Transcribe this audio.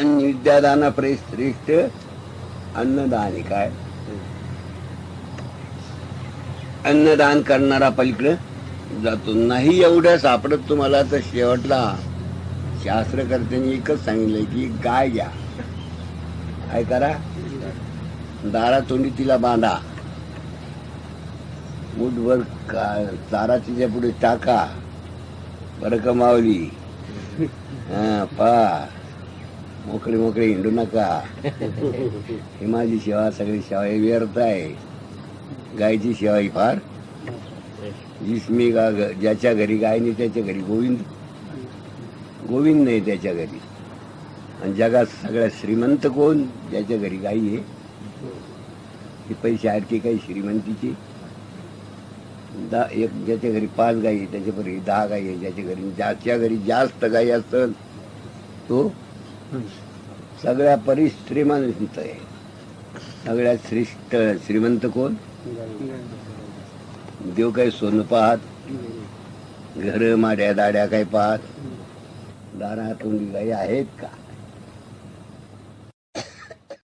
आणि विद्यादाना श्रेष्ठ अन्नदान आहे काय? अन्नदान करणारा पलीकडे जातो. नाही एवढं सापडत तुम्हाला तर शेवटला. शास्त्रकर्त्यांनी एकच सांगितलंय की गाय. घ्या काय करा? दारा तोंडी तिला बांधा. मुठभर का चारा तिच्या पुढे टाका. बरं कमावली हा पा मोकळे मोकळे हिंडू नका. ही माझी सेवा सगळी सेवा हे व्यर्थ आहे. गायची सेवा ही फार. जिसमी गा ज्याच्या घरी गाय नाही त्याच्या घरी गोविंद. गोविंद नाही त्याच्या घरी. आणि जगात सगळ्यात श्रीमंत कोण? ज्याच्या घरी गाई आहे. ती पैसे आहेत की काही श्रीमंतीची. दहा एक ज्याच्या घरी पाच गाई आहे त्याच्या घरी दहा गाई आहे. ज्याच्या घरी ज्याच्या घरी जास्त गाई असेल तो सगळ्या परिश्रीमंत आहे. सगळ्यात श्रेष्ठ श्रीमंत कोण? देव काही सोनं पाहत? घर माड्या दाड्या काही पाहत? दारा काही आहेत का?